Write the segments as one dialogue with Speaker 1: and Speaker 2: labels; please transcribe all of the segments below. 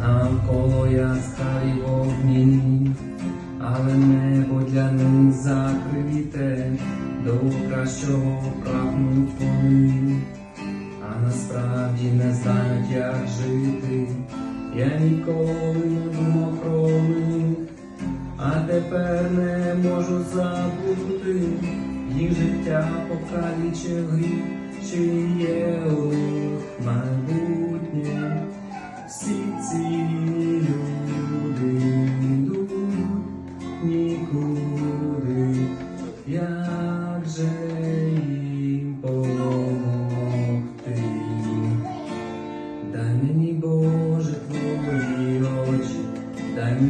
Speaker 1: навколо яскраві вогні, але небо для них закрите, до кращого прагнуть вони, а насправді не знають, як жити. Я ніколи не думав про них, а тепер не можу забути їх життя покалічив чи є у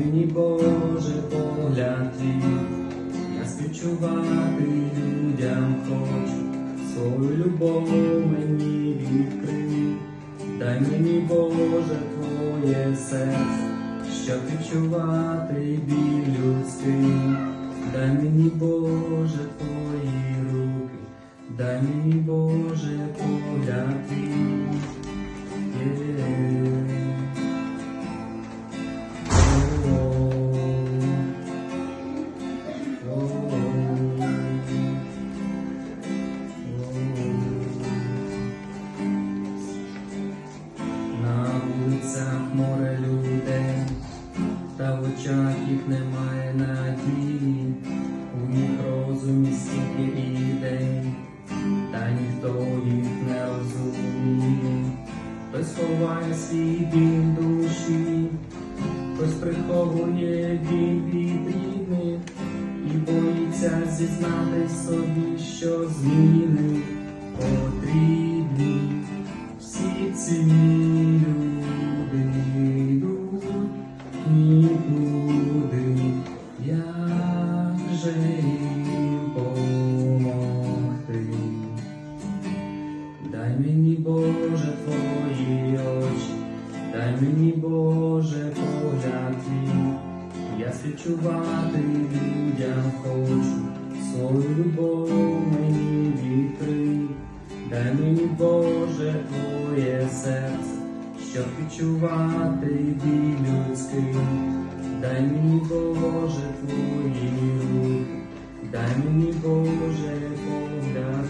Speaker 1: мені Боже погляд. Я співчувати людям хочу, свою любов мені відкрий. Дай мені Боже твоє серце, щоб відчувати біль людський. Дай мені Боже твої руки, дай мені Боже погляд твій. Yeah. Та в очах їх немає надії, у них розумі стільки ідей, та ніхто їх не розуміє, хтось ховає свій біль душі, хтось приховує біль від рідних і боїться зізнатись собі, що зміни як же їм помогти? Дай мені Боже твої очі, дай мені Боже погляд твій, я співчувати людям хочу, свою любов мені відкрий. Дай мені Боже твоє серце, щоб відчувати біль людський. Дай мені Боже твої руки, дай мені Боже погляд.